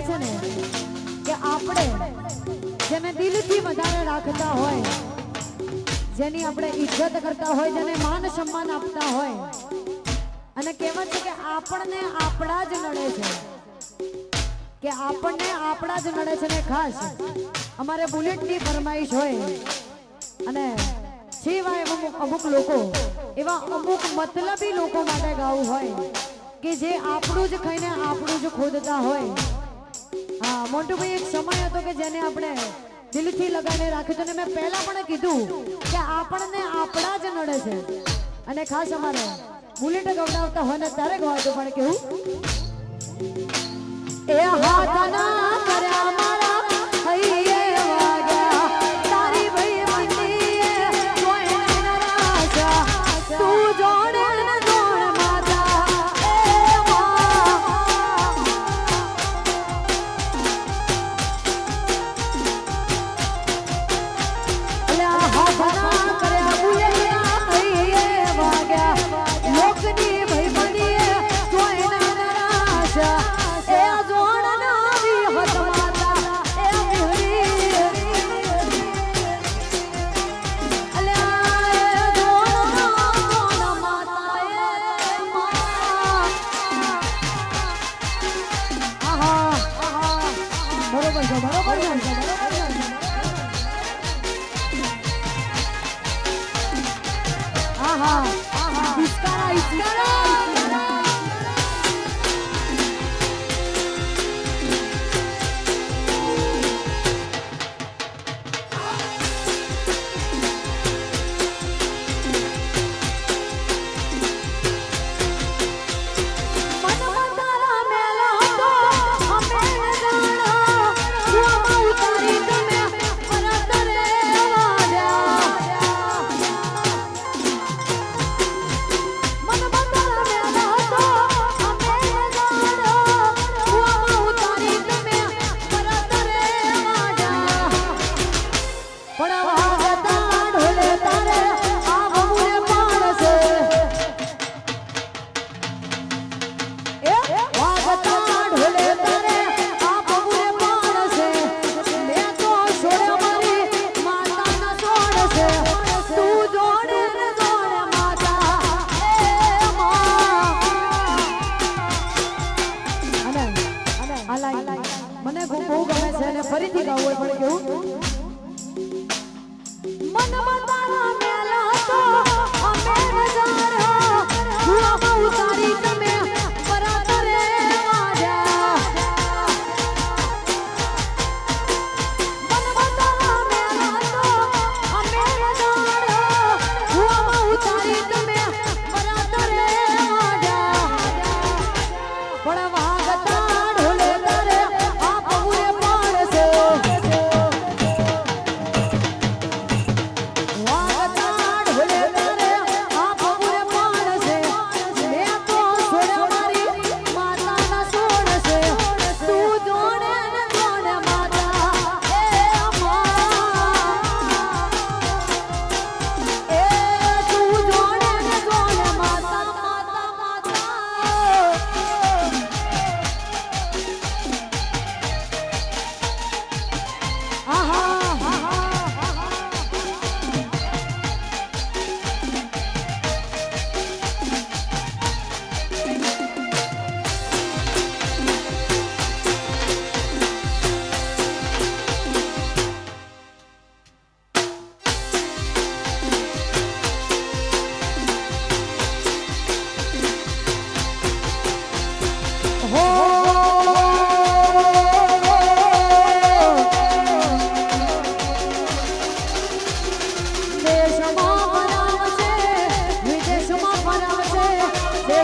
કહેવાય છે ને, કે આપણે જેને દિલથી વધારે રાખતા હોય, જેની આપણે ઇજ્જત કરતા હોય, જેને માન સન્માન આપતા હોય, અને કહેવાય છે કે આપણને આપણા જ નડે છે. કે આપણને આપણા જ નડે છે ને ખાસ, અમારે બુલેટની ફરમાઈશ હોય, અને સિવાય અમુક અમુક લોકો, એવા અમુક મતલબી લોકો માટે ગાવું હોય, કે જે આપણું જ ખાઈને આપણું જ ખોદતા હોય હા મોન્ટુભાઈ એક સમય હતો કે જેને આપણે દિલથી લગાવીને રાખ્યું હતું અને મેં પહેલા પણ કીધું કે આપણને આપણા જ નડે છે. અને ખાસ અમારે બુલેટ ગવડાવતા હોય ને ત્યારે ગવાતું પણ કેવું? એ હાથના કર્યા છે બરોબર છે બરોબર છે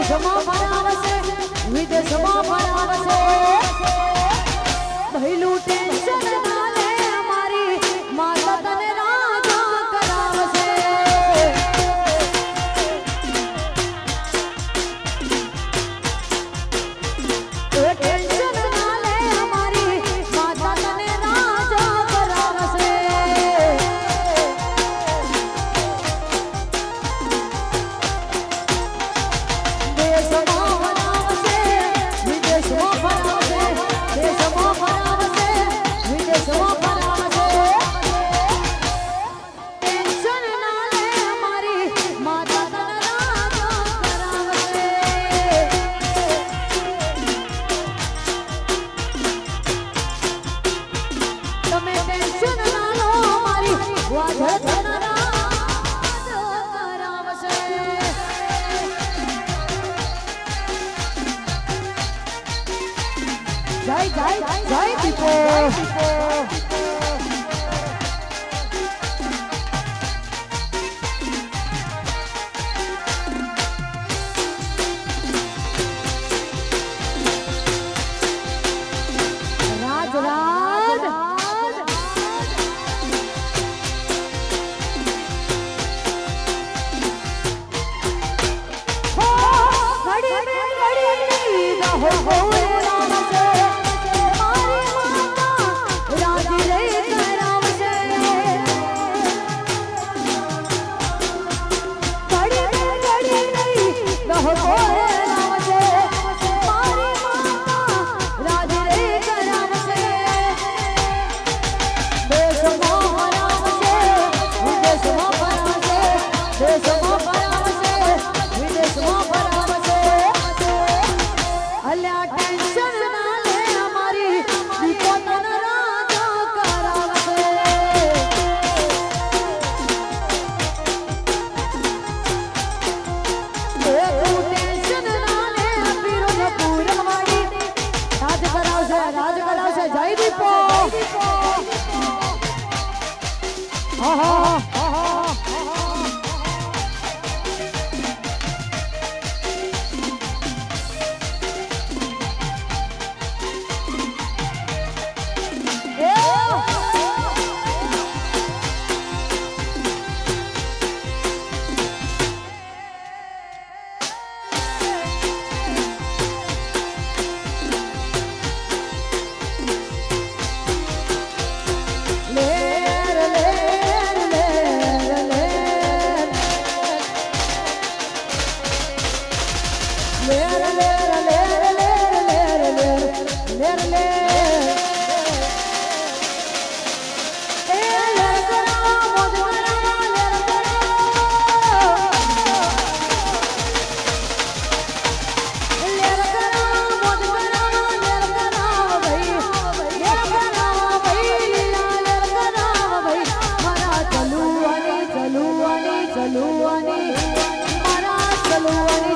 Come on, જય જય દીપો Oh, oh, oh. i'm Hallelujah.